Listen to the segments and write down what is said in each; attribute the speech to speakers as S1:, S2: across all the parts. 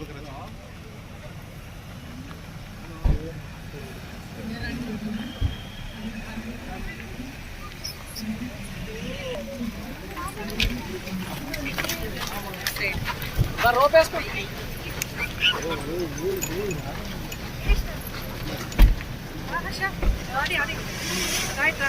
S1: इकडे रोप
S2: वेసుకో कृष्ण
S1: आकाश
S2: आदि आदि राइट रा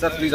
S3: sir please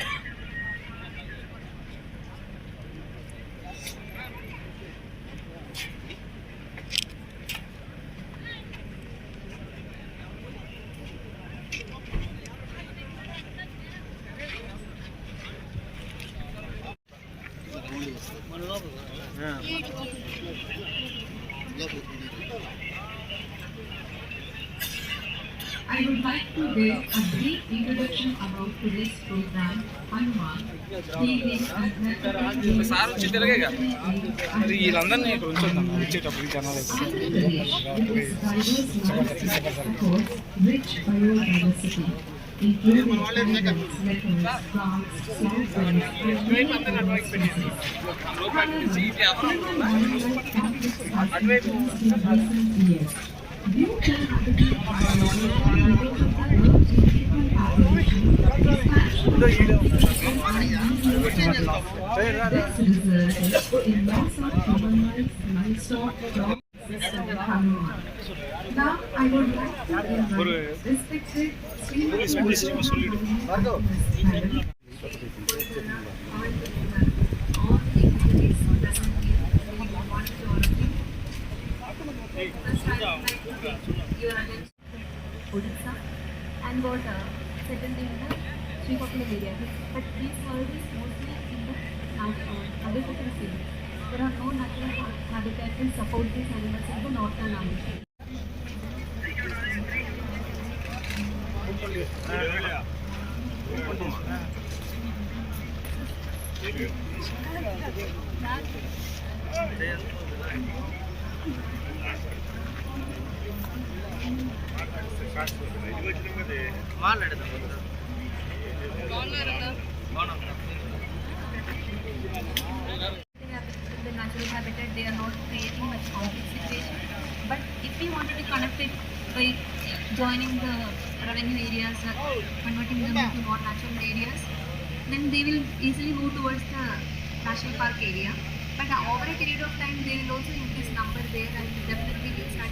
S3: like to give a brief introduction about today's program, Hanuman. He is a
S4: sir వచ్చి తెలుగేగా మరి వీళ్ళందరినీ ఇక్కడ ఉంచుతాం వచ్చేటప్పుడు ఈ జనాలు అయితే.
S3: rich biodiversity, Now, I would like to invite respected Sri
S5: Odisha and got uh, settled in the Srikakulam area. But these world is mostly in the uh, agricultural field. There are no natural habitat to support these animals in the northern Andhra. natural habitat, they are not creating much conflict situation. But if we wanted to connect it by joining the revenue areas, uh, converting them into non-natural areas, then they will easily move towards the national park area. But over a period of time, they will also increase number there and definitely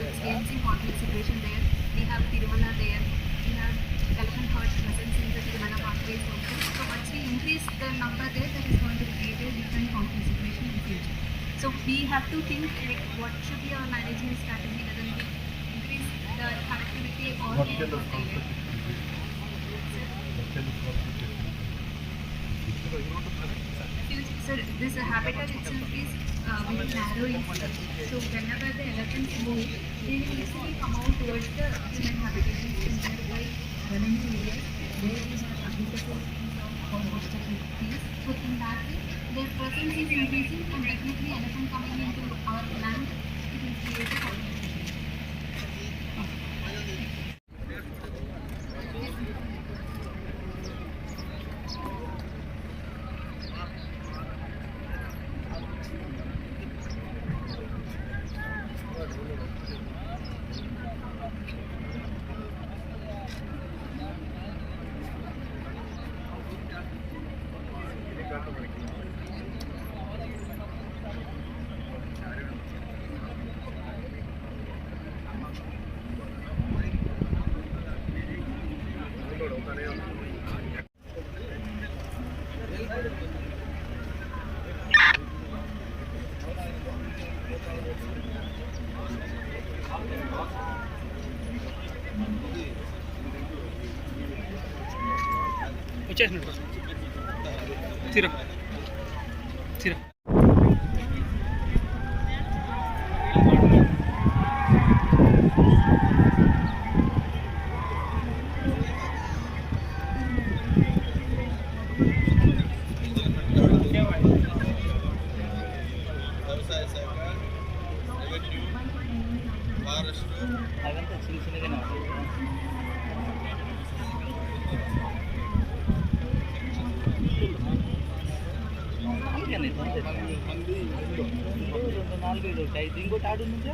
S5: experiencing conflict situation there. We have Tirumala there, we have elephant herd presence in the Tirumala pathways also. So once we increase the number there, that is going to create a different conflict situation in the future. So we have to think like what should be our management strategy whether we increase the connectivity or end of the year. Sir, this habitat itself is uh, very narrow in scope. So whenever the elephants move, they usually come out towards the human habitation that their presence is increasing and definitely elephant coming into our land, it will create a problem.
S4: ఇచ్చేసినట్టు తీరా తీరా అదంతా చిన్న చిన్నగానే ఇంకోటి ఆడు నుంచా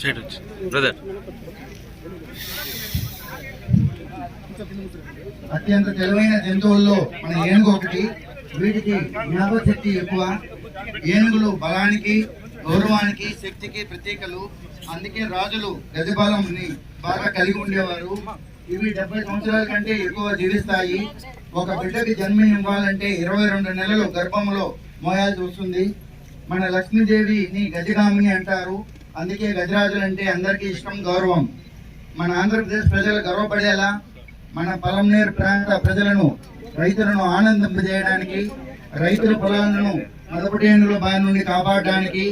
S4: side
S1: వచ్చి.
S2: వచ్చి బ్రదర్.
S6: అత్యంత తెలివైన జంతువుల్లో మన ఏనుగు ఒకటి. వీటికి జ్ఞాపశక్తి ఎక్కువ. ఏనుగులు బలానికి గౌరవానికి శక్తికి ప్రతీకలు. అందుకే రాజులు గజబలంని బాగా కలిగి ఉండేవారు. ఇవి డెబ్బై సంవత్సరాల కంటే ఎక్కువ జీవిస్తాయి. ఒక బిడ్డకి జన్మ ఇవ్వాలంటే ఇరవై రెండు నెలలు గర్భంలో మోయాల్సి వస్తుంది. మన లక్ష్మీదేవిని గజగామిని అంటారు. అందుకే గజరాజులు అంటే అందరికీ ఇష్టం గౌరవం. మన ఆంధ్రప్రదేశ్ ప్రజలు గర్వపడేలా మన పలంనేరు ప్రాంత ప్రజలను రైతులను ఆనందింపజేయడానికి రైతుల పొలాలను మదపటేనుల బారి నుండి కాపాడడానికి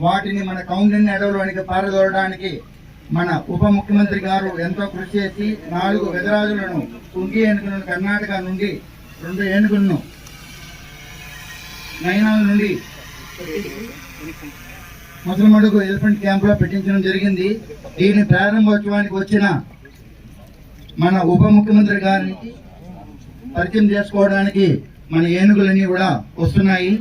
S6: వాటిని మన కౌండిన్ అడవులోనికి పారదోడడానికి మన ఉప ముఖ్యమంత్రి గారు ఎంతో కృషి చేసి నాలుగు గజరాజులను కుంగి ఏనుగులను కర్ణాటక నుండి రెండు ఏనుగులను నయనాల నుండి ముసలమడుగు ఎలిఫెంట్ క్యాంప్లో పెట్టించడం జరిగింది. దీని ప్రారంభోత్సవానికి వచ్చిన మన ఉప ముఖ్యమంత్రి గారిని పరిచయం చేసుకోవడానికి మన ఏనుగులన్నీ కూడా వస్తున్నాయి.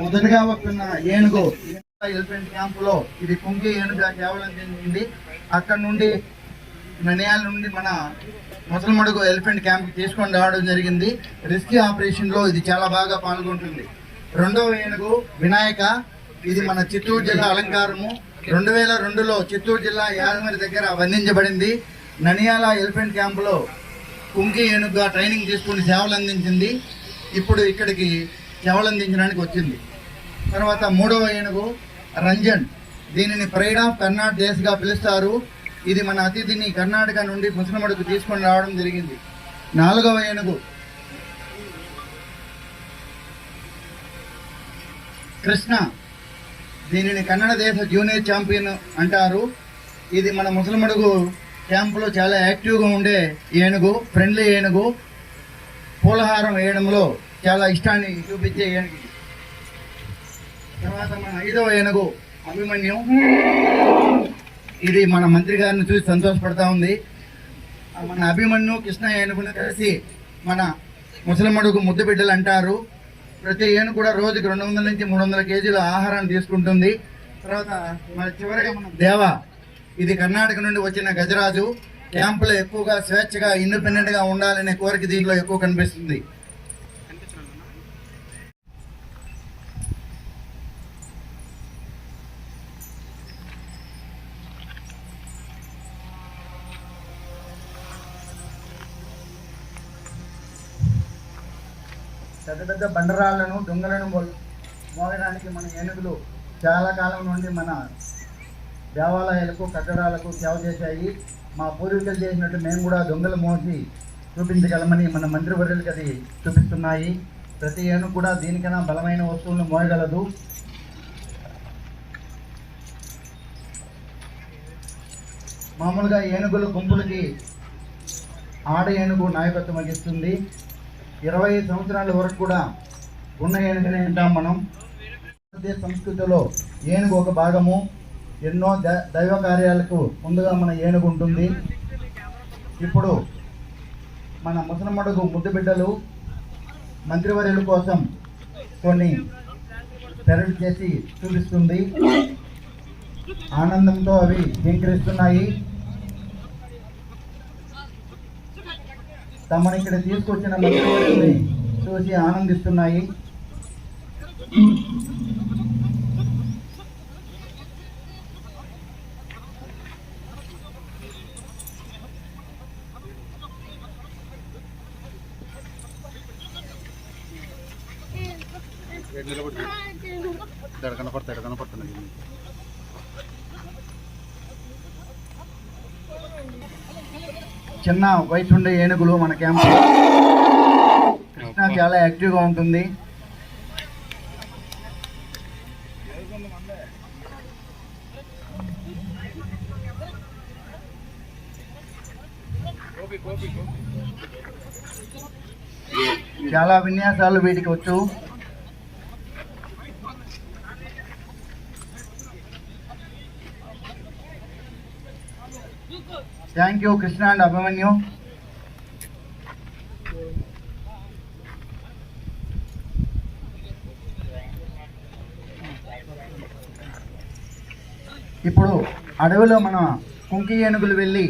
S6: మొదటగా వస్తున్న ఏనుగు ఎలిఫెంట్ క్యాంప్లో ఇది కుంగి ఏనుగా కేవలం చెందింది అక్కడ నుండి నిర్ణయాల నుండి మన ముసలమడుగు ఎలిఫెంట్ క్యాంప్ తీసుకొని రావడం జరిగింది. రెస్క్యూ ఆపరేషన్లో ఇది చాలా బాగా పాల్గొంటుంది. రెండవ ఏనుగు వినాయక ఇది మన చిత్తూరు జిల్లా అలంకారము. రెండు వేల రెండులో చిత్తూరు జిల్లా యాదమరి దగ్గర వర్ణించబడింది ననియాల ఎలిఫెంట్ క్యాంపులో కుంకి ఏనుగుగా ట్రైనింగ్ తీసుకుని సేవలు అందించింది. ఇప్పుడు ఇక్కడికి సేవలు అందించడానికి వచ్చింది. తర్వాత మూడవ ఏనుగు రంజన్ దీనిని ప్రైడ్ ఆఫ్ కర్ణాటక దేశ్గా పిలుస్తారు. ఇది మన అతిథిని కర్ణాటక నుండి ముసలమడుకు తీసుకొని రావడం జరిగింది. నాలుగవ ఏనుగు. కృష్ణ దీనిని కన్నడ దేశ జూనియర్ ఛాంపియన్ అంటారు. ఇది మన ముసలమడుగు క్యాంపులో చాలా యాక్టివ్గా ఉండే ఏనుగు ఫ్రెండ్లీ ఏనుగు. పూలహారం వేయడంలో చాలా ఇష్టాన్ని చూపించే ఏనుగు తర్వాత మన ఐదవ ఏనుగు అభిమన్యం. ఇది మన మంత్రి గారిని చూసి సంతోషపడతా ఉంది. మన అభిమన్యు కృష్ణయ్య ఏనుగును కలిసి మన ముసలమ్మడుకు ముద్దు బిడ్డలు అంటారు. ప్రతి ఏనుగు కూడా రోజుకి రెండు వందల నుంచి మూడు వందల కేజీల ఆహారాన్ని తీసుకుంటుంది. తర్వాత మన చివరిగా మన దేవ ఇది కర్ణాటక నుండి వచ్చిన గజరాజు. క్యాంపులో ఎక్కువగా స్వేచ్ఛగా ఇండిపెండెంట్గా ఉండాలనే కోరిక దీంట్లో ఎక్కువ కనిపిస్తుంది. పెద్ద పెద్ద బండరాళ్ళను దొంగలను మో- మోయడానికి మన ఏనుగులు చాలా కాలం నుండి మన దేవాలయాలకు కట్టడాలకు సేవ చేశాయి. మా పూర్వీకులు చేసినట్టు మేము కూడా దొంగలు మోసి చూపించగలమని మన మంత్రివర్యులకు అది చూపిస్తున్నాయి. ప్రతి ఏనుగు కూడా దీనికన్నా బలమైన వస్తువులను మోయగలదు. మామూలుగా ఏనుగుల గుంపులకి ఆడ ఏనుగు నాయకత్వం వహిస్తుంది. ఇరవై సంవత్సరాల వరకు కూడా ఉన్న ఏనుగునే అంటాం మనం. భారతీయ సంస్కృతిలో ఏనుగు ఒక భాగము. ఎన్నో దైవ కార్యాలకు ముందుగా మన ఏనుగు ఉంటుంది. ఇప్పుడు మన ముసలమ్మడుగు ముద్దు బిడ్డలు మంత్రివర్యుల కోసం కొన్ని పెరడు చేసి చూపిస్తుంది. ఆనందంతో అవి వెంకరిస్తున్నాయి తమను ఇక్కడ తీసుకొచ్చిన మంత్రివర్యుల్ని చూసి ఆనందిస్తున్నాయి.
S1: ఇక్కడ కనపడతాయి కనపడుతున్నాయి.
S6: చిన్న వయసు ఉండే ఏనుగులు మన క్యాంప్. కృష్ణ చాలా యాక్టివ్గా ఉంటుంది. చాలా విన్యాసాలు వీటికి వచ్చు. Thank you Krishna and Abhimanyu ఇప్పుడు అడవిలో మన కుంకి ఏనుగులు వెళ్ళి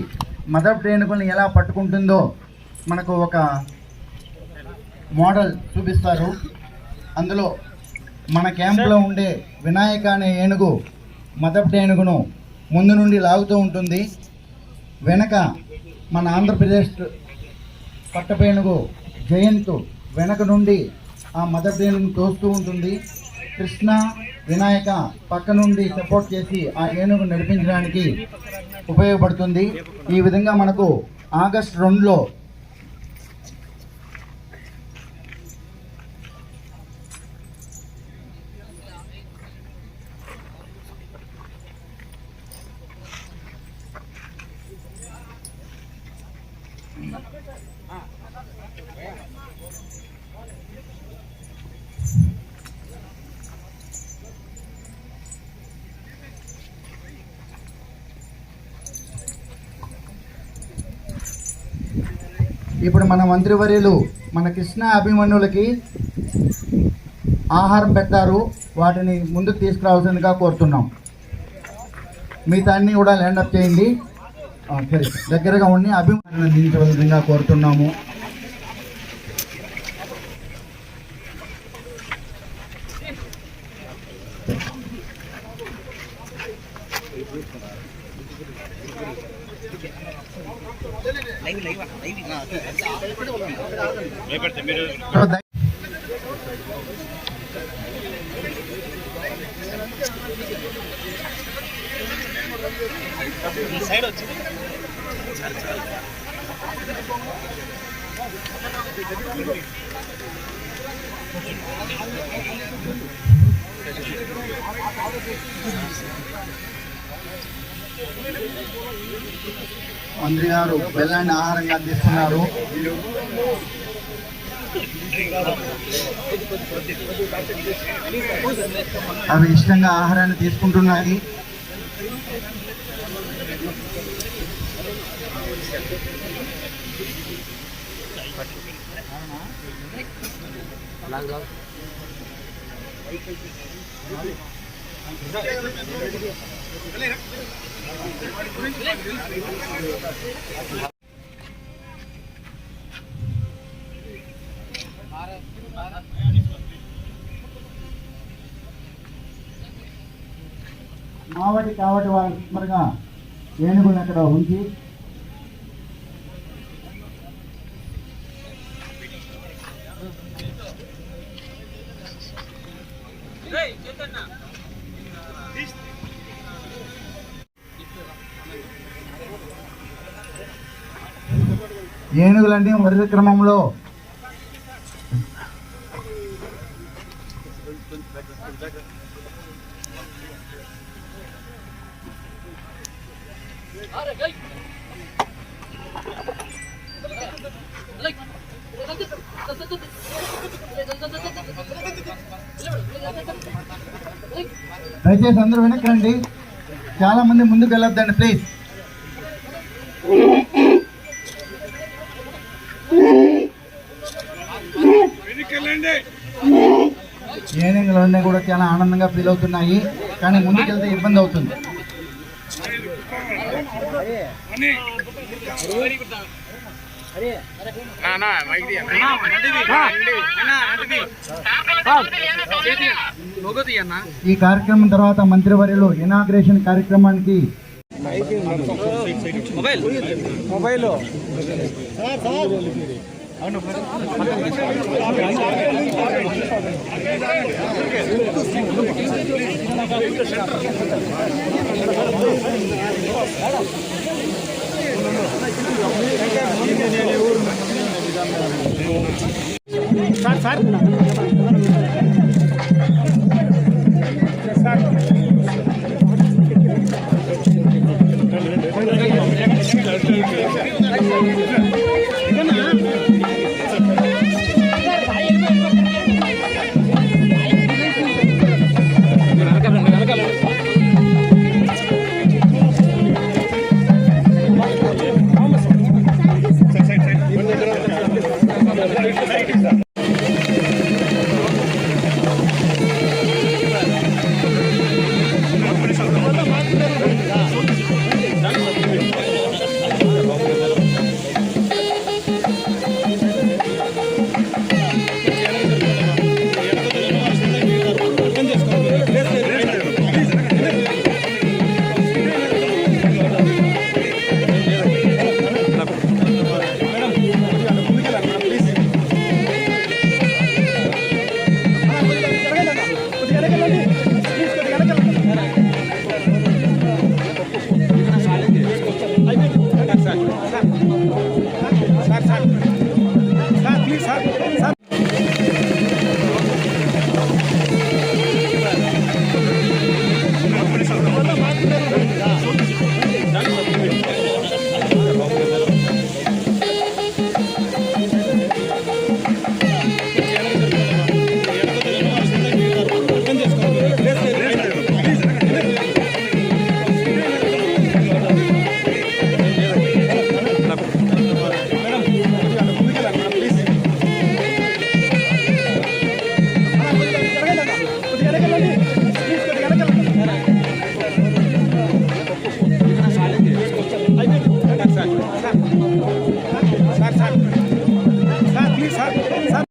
S6: మదర్ ఏనుగులను ఎలా పట్టుకుంటుందో మనకు ఒక మోడల్ చూపిస్తారు. అందులో మన క్యాంప్లో ఉండే వినాయక అనే ఏనుగు మదప్ ఏనుగును ముందు నుండి లాగుతూ ఉంటుంది. వెనక మన ఆంధ్రప్రదేశ్ పట్టపేనుగు జయంత్ వెనక నుండి ఆ మదర్ ఏనుగును తోస్తూ ఉంటుంది. కృష్ణ వినాయక పక్క నుండి సపోర్ట్ చేసి ఆ ఏనుగు నడిపించడానికి ఉపయోగపడుతుంది. ఈ విధంగా మనకు ఆగస్ట్ రెండులో ఇప్పుడు మన మంత్రివర్యులు మన కృష్ణ అభిమన్యులకి ఆహారం పెట్టారు. వాటిని ముందుకు తీసుకురావాల్సిందిగా కోరుతున్నాం. మిగతా అన్ని కూడా ల్యాండప్ చేయండి. సరే. దగ్గరగా ఉండి అభిమానులు అందించవలసిందిగా కోరుతున్నాము. మంత్రి గారు బెల్లాన్ని ఆహారంగా అందిస్తున్నారు అవి ఇష్టంగా ఆహారాన్ని తీసుకుంటున్నాయి. మావటి కావటి వారి స్మరగా ఏనుగులను అక్కడ ఉంచి ఏనుగులన్నీ వరుస క్రమంలో దయచేసి అందరూ వెనక్కి చాలామంది చాలా మంది ముందుకు వెళ్ళొద్దండి ప్లీజ్ ఏనుగులు అన్నీ కూడా చాలా ఆనందంగా ఫీల్ అవుతున్నాయి. కానీ ముందుకెళ్తే ఇబ్బంది అవుతుంది. ఈ కార్యక్రమం తర్వాత మంత్రివర్యులు ఇనాగ్రేషన్ కార్యక్రమానికి సార్
S4: సార్.